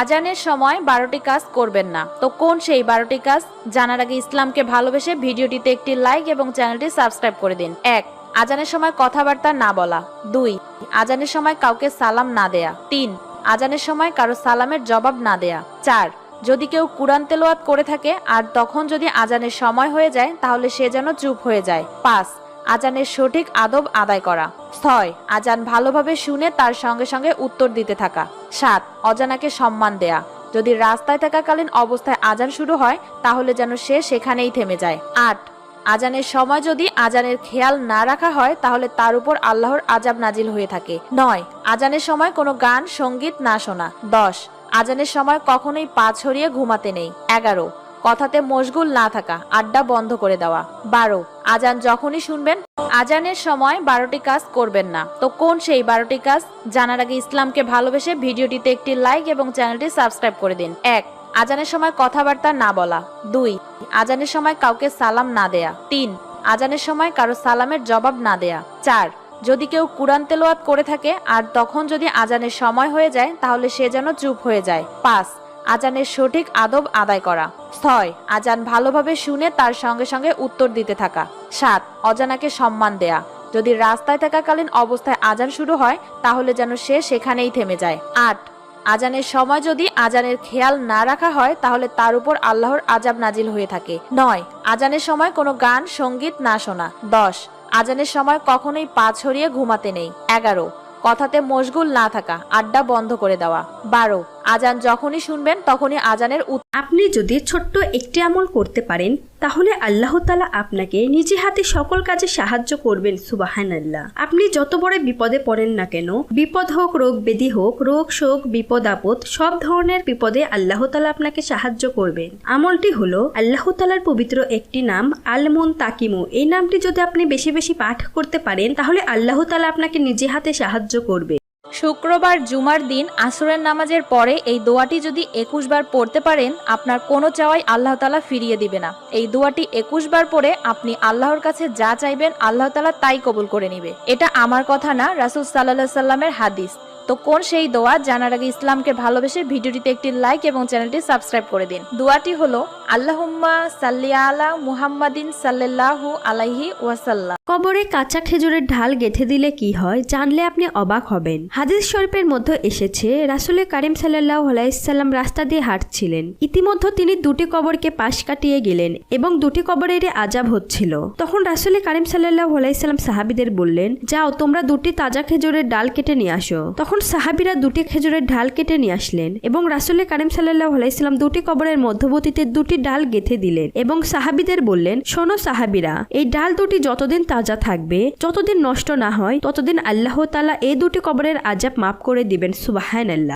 আজানের সময় বারোটি কাজ করবেন না। তো কোন সেই বারোটি কাজ? জানার আগে ইসলামকে ভালোবেসে ভিডিওটিতে একটি লাইক এবং চ্যানেলটি সাবস্ক্রাইব করে দিন। এক, আজানের সময় কথাবার্তা না বলা। দুই, আজানের সময় কাউকে সালাম না দেয়া। তিন, আজানের সময় কারও সালামের জবাব না দেয়া। চার, যদি কেউ কুরআন তেলাওয়াত করে থাকে, আর তখন যদি আজানের সময় হয়ে যায়, তাহলে সে যেন চুপ হয়ে যায়। পাঁচ আজানের সঠিক আদব আদায় করা। ছয়, আজান ভালোভাবে শুনে তার সঙ্গে সঙ্গে উত্তর দিতে থাকা। সাত, অজানাকে সম্মান দেয়া। যদি রাস্তায় থাকাকালীন অবস্থায় আজান শুরু হয়, তাহলে যেন সে সেখানেই থেমে যায়। আট, আজানের সময় যদি আজানের খেয়াল না রাখা হয়, তাহলে তার উপর আল্লাহর আজাব নাজিল হয়ে থাকে। নয়, আজানের সময় কোনো গান, সংগীত না শোনা। দশ, আজানের সময় কখনোই পা ছড়িয়ে ঘুমাতে নেই। এগারো কথাতে মশগুল না থাকা, আড্ডা বন্ধ করে দেওয়া। বারো, আজান যখনই শুনবেন, আজানের সময় বারোটি কাজ করবেন না। তো কোন সেই বারোটি কাজ? জানার আগে ইসলামকে ভালোবেসে ভিডিওটিতে একটি লাইক এবং চ্যানেলটি সাবস্ক্রাইব করে দিন। এক, আজানের সময় কথাবার্তা না বলা। দুই, আজানের সময় কাউকে সালাম না দেয়া। তিন, আজানের সময় কারও সালামের জবাব না দেয়া। চার, যদি কেউ কুরআন তেলোয়াত করে থাকে, আর তখন যদি আজানের সময় হয়ে যায়, তাহলে সে যেন চুপ হয়ে যায়। পাঁচ আজানের সঠিক আদব আদায় করা। ছয়, আজান ভালোভাবে শুনে তার সঙ্গে সঙ্গে উত্তর দিতে থাকা। সাত, অজানাকে সম্মান দেয়া। যদি রাস্তায় থাকাকালীন অবস্থায় আজান শুরু হয়, তাহলে যেন সে সেখানেই থেমে যায়। আট, আজানের সময় যদি আজানের খেয়াল না রাখা হয়, তাহলে তার উপর আল্লাহর আজাব নাজিল হয়ে থাকে। নয়, আজানের সময় কোনো গান, সংগীত না শোনা। দশ, আজানের সময় কখনোই পা ছড়িয়ে ঘুমাতে নেই। এগারো কথাতে মশগুল না থাকা আড্ডা বন্ধ করে দেওয়া। বারো আজান যখনই শুনবেন তখনই আজানের আপনি যদি ছোট্ট একটি আমল করতে পারেন, তাহলে আল্লাহ তালা আপনাকে নিজে হাতে সকল কাজে সাহায্য করবেন সুবাহান আল্লাহ আপনি যত বড় বিপদে পড়েন না কেন, বিপদ হোক, রোগ ব্যাধি হোক, রোগ শোক, বিপদ আপদ, সব ধরনের বিপদে আল্লাহ তালা আপনাকে সাহায্য করবেন। আমলটি হলো আল্লাহ তালার পবিত্র একটি নাম আলমন তাকিমু এই নামটি যদি আপনি বেশি বেশি পাঠ করতে পারেন, তাহলে আল্লাহ তালা আপনাকে নিজে হাতে সাহায্য করবে। শুক্রবার জুমার দিন আসরের নামাজের পরে এই দোয়াটি যদি একুশ বার পড়তে পারেন, আপনার কোনো চাওয়াই আল্লাহ তালা ফিরিয়ে দিবে না। এই দোয়াটি একুশ বার পড়ে আপনি আল্লাহর কাছে যা চাইবেন, আল্লাহ তালা তাই কবুল করে নিবে। এটা আমার কথা না, রাসুল সাল্লাহ সাল্লামের হাদিস। তো কোন সেই দোয়া, জানার আগে ইসলামকে ভালোবেসে ভিডিওটিতে একটি লাইক এবং চ্যানেলটি সাবস্ক্রাইব করে দিন। দোয়াটি হলো, আল্লাহুম্মা সাল্লি আলা মুহাম্মাদিন সাল্লাল্লাহু আলাইহি ওয়াসাল্লাম। কবরে কাঁচা খেজুরের ঢাল গেঁথে দিলে কি হয়, জানলে আপনি অবাক হবেন। হাদিস শরীফের মধ্যে এসেছে, রাসুলে কারিম সাল্লাহ আলাইসাল্লাম রাস্তা দিয়ে হাঁটছিলেন। ইতিমধ্যে তিনি দুটি কবরকে পাশ কাটিয়ে গেলেন এবং দুটি কবরের আজাব হচ্ছিল। তখন রাসুলে কারিম সাল্লাহ আলাইসাল্লাম সাহাবিদের বললেন, যাও, তোমরা দুটি তাজা খেজুরের ডাল কেটে নিয়ে আসো। তখন সাহাবিরা দুটি খেজুরের ঢাল কেটে নিয়ে আসলেন এবং রাসুলে কারিম সাল্লাহ আলাইসাল্লাম দুটি কবরের মধ্যবর্তীতে দুটি ডাল গেঁথে দিলেন এবং সাহাবিদের বললেন, শোনো সাহাবিরা, এই ডাল দুটি যতদিন তাজা থাকবে, যতদিন নষ্ট না হয়, ততদিন আল্লাহ তালা এই দুটি কবরের আজাব মাফ করে দিবেন সুবাহান আল্লাহ